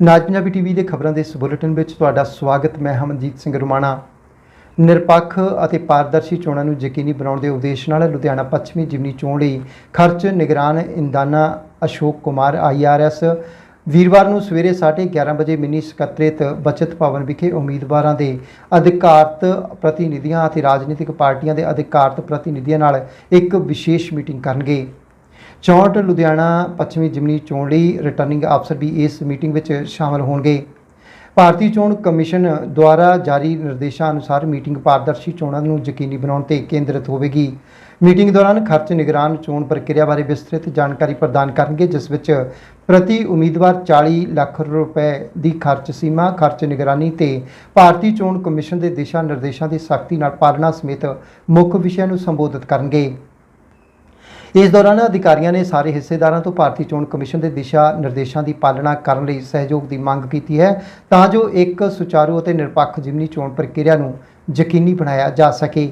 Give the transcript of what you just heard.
ਨਾਜ Punjabi TV ਦੇ ਖਬਰਾਂ ਦੇ ਇਸ ਬੁਲੇਟਿਨ ਵਿੱਚ ਤੁਹਾਡਾ ਸਵਾਗਤ, ਮੈਂ ਹਮਨਜੀਤ ਸਿੰਘ ਰੁਮਾਣਾ। ਨਿਰਪੱਖ ਅਤੇ ਪਾਰਦਰਸ਼ੀ ਚੋਣਾਂ ਨੂੰ ਯਕੀਨੀ ਬਣਾਉਣ ਦੇ ਉਦੇਸ਼ ਨਾਲ ਲੁਧਿਆਣਾ ਪੱਛਮੀ ਜਿਮਨੀ ਚੋਣ ਲਈ ਖਰਚ ਨਿਗਰਾਨ ਇੰਦਾਨਾ ਅਸ਼ੋਕ ਕੁਮਾਰ ਆਈਆਰਐਸ ਵੀਰਵਾਰ ਨੂੰ ਸਵੇਰੇ 11:30 ਵਜੇ ਮਿੰਨੀ ਸਕੱਤਰੇਤ ਬਚਤ ਭਵਨ ਵਿਖੇ ਉਮੀਦਵਾਰਾਂ ਦੇ ਅਧਿਕਾਰਤ ਪ੍ਰਤੀਨਿਧੀਆਂ ਅਤੇ ਰਾਜਨੀਤਿਕ ਪਾਰਟੀਆਂ ਦੇ ਅਧਿਕਾਰਤ ਪ੍ਰਤੀਨਿਧੀਆਂ ਨਾਲ ਇੱਕ ਵਿਸ਼ੇਸ਼ ਮੀਟਿੰਗ ਕਰਨਗੇ। 64 ਲੁਧਿਆਣਾ ਪੱਛਮੀ ਜਿਮਨੀ ਚੋਣ ਲਈ ਰਿਟਰਨਿੰਗ ਅਫਸਰ ਵੀ ਇਸ ਮੀਟਿੰਗ ਵਿੱਚ ਸ਼ਾਮਲ ਹੋਣਗੇ। ਭਾਰਤੀ ਚੋਣ ਕਮਿਸ਼ਨ ਦੁਆਰਾ ਜਾਰੀ ਨਿਰਦੇਸ਼ਾਂ ਅਨੁਸਾਰ ਮੀਟਿੰਗ ਪਾਰਦਰਸ਼ੀ ਚੋਣਾਂ ਨੂੰ ਯਕੀਨੀ ਬਣਾਉਣ ਤੇ ਕੇਂਦਰਿਤ ਹੋਵੇਗੀ। ਮੀਟਿੰਗ ਦੌਰਾਨ ਖਰਚ ਨਿਗਰਾਨ ਚੋਣ ਪ੍ਰਕਿਰਿਆ ਬਾਰੇ ਵਿਸਤ੍ਰਿਤ ਜਾਣਕਾਰੀ ਪ੍ਰਦਾਨ ਕਰਨਗੇ, ਜਿਸ ਵਿੱਚ ਪ੍ਰਤੀ ਉਮੀਦਵਾਰ 40 ਲੱਖ ਰੁਪਏ ਦੀ ਖਰਚ ਸੀਮਾ, ਖਰਚ ਨਿਗਰਾਨੀ ਤੇ ਭਾਰਤੀ ਚੋਣ ਕਮਿਸ਼ਨ ਦੇ ਦਿਸ਼ਾ ਨਿਰਦੇਸ਼ਾਂ ਦੀ ਸਖਤੀ ਨਾਲ ਪਾਲਣਾ ਸਮੇਤ ਮੁੱਖ ਵਿਸ਼ਿਆਂ ਨੂੰ ਸੰਬੋਧਿਤ ਕਰਨਗੇ। ਇਸ ਦੌਰਾਨ ਅਧਿਕਾਰੀਆਂ ਨੇ ਸਾਰੇ ਹਿੱਸੇਦਾਰਾਂ ਤੋਂ ਭਾਰਤੀ ਚੋਣ ਕਮਿਸ਼ਨ ਦੇ ਦਿਸ਼ਾ ਨਿਰਦੇਸ਼ਾਂ ਦੀ ਪਾਲਣਾ ਕਰਨ ਲਈ ਸਹਿਯੋਗ ਦੀ ਮੰਗ ਕੀਤੀ ਹੈ ਤਾਂ ਜੋ ਇੱਕ ਸੁਚਾਰੂ ਅਤੇ ਨਿਰਪੱਖ ਜਿਮਨੀ ਚੋਣ ਪ੍ਰਕਿਰਿਆ ਨੂੰ ਯਕੀਨੀ ਬਣਾਇਆ ਜਾ ਸਕੇ।